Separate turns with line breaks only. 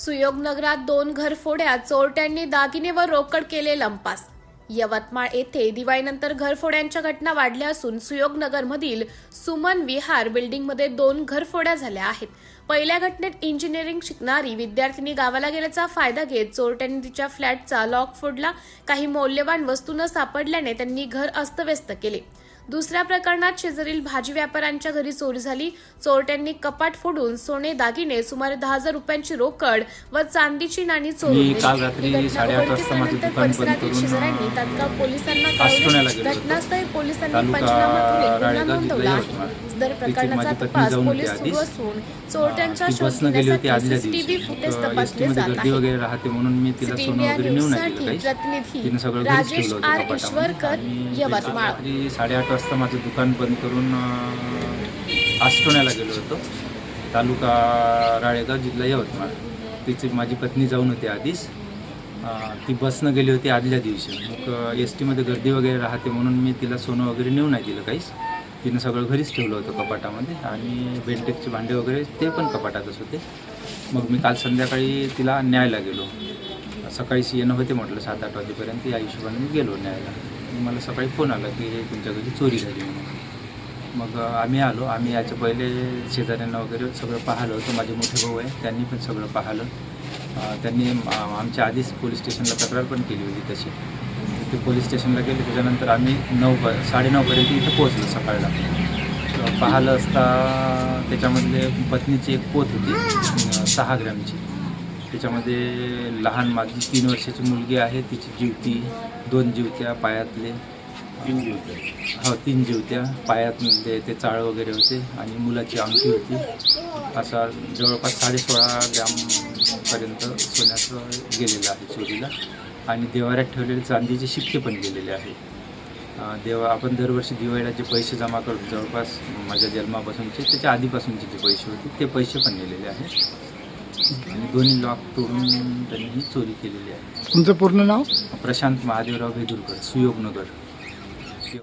सुयोगनगरात दोन घरफोड्या चोरट्यांनी दागिने व रोकड केले लंपास. यवतमाळ येथे दिवाळीनंतर घरफोड्यांच्या घटना वाढल्या असून सुयोगनगरमधील सुमन विहार बिल्डिंगमध्ये दोन घरफोड्या झाल्या आहेत. पहिल्या घटनेत इंजिनिअरिंग शिकणारी विद्यार्थिनी गावाला गेल्याचा फायदा घेत चोरट्यांनी तिच्या फ्लॅटचा लॉक फोडला. काही मौल्यवान वस्तू न सापडल्याने त्यांनी घर अस्तव्यस्त केले. दुसऱ्या प्रकरणात शेजारील भाजी व्यापाऱ्यांच्या घरी चोरी झाली. चोरट्यांनी कपाट फोडून सोने दागिने सुमारे दहा हजार रुपयांची रोकड व चांदीची नाणी चोरून
बंद
परिसरातील
करून,
शेजाऱ्यांनी तात्काळ पोलिसांना कळवले. घटनास्थळी पोलिसांनी पंचनामा करून गुन्हा
राळेगाव
नोंदवला प्रकरणाचा तपास पोलीस सुरू. असून चोरट्यांचा
ती
शोध घेण्यासाठी सीसीटीव्ही फुटेज तपासले जात आहे. प्रतिनिधी राजेश आर ईश्वरकर यवतमाळ.
वाजता माझं दुकान बंद करून आष्टोण्याला गेलो होतो. तालुका राळेगाव जिल्हा यवतमाळ. तिची माझी पत्नी जाऊन होती आधीच. ती बसनं गेली होती आदल्या दिवशी. मग एस टीमध्ये गर्दी वगैरे राहते म्हणून मी तिला सोनं वगैरे नेऊ नाही दिलं काहीच. तिनं सगळं घरीच ठेवलं होतं कपाटामध्ये आणि बेंटेकचे भांडे वगैरे ते पण कपाटातच होते. मग मी काल संध्याकाळी तिला न्यायला गेलो. सकाळीच येणं होते म्हटलं सात आठ वाजेपर्यंत या हिशोबाने मी गेलो न्यायला. मला सकाळी फोन आला की हे तुमच्या घरी चोरी झाली म्हणून. मग आम्ही आलो. आम्ही याच्या पहिले शेजाऱ्यांना वगैरे सगळं पाहिलं. होतं माझे मोठे भाऊ आहे त्यांनी पण सगळं पाहिलं. त्यांनी आमच्या आधीच पोलीस स्टेशनला तक्रार पण केली होती तशी. ते पोलीस स्टेशनला गेले. त्याच्यानंतर आम्ही नऊ प साडेनऊपर्यंत इथं पोहोचलो सकाळला. पाहिलं असता त्याच्यामधले पत्नीची एक पोत होती सहा ग्रॅमची. त्याच्यामध्ये लहान माझी तीन वर्षाची मुलगी आहे तिची जिवती दोन जिवत्या पायातले. तीन जिवत्या. हो तीन जिवत्या. पायातले ते चाळ वगैरे होते आणि मुलाची अंगठी होती. असा जवळपास साडेसोळा ग्रॅमपर्यंत सोन्याचं गेलेलं आहे चोरीला. आणि देवाऱ्यात ठेवलेले चांदीचे शिक्के पण गेलेले आहे. देवा आपण दरवर्षी दिवाळीला जे पैसे जमा करतो जवळपास माझ्या जन्मापासूनचे त्याच्या आधीपासूनचे जे पैसे होते ते पैसे पण गेलेले आहेत. आणि दोन्ही लॉक तोडून त्यांनी ही चोरी केलेली आहे.
तुमचं पूर्ण नाव?
प्रशांत महादेवराव भेदुरकर सुयोगनगर.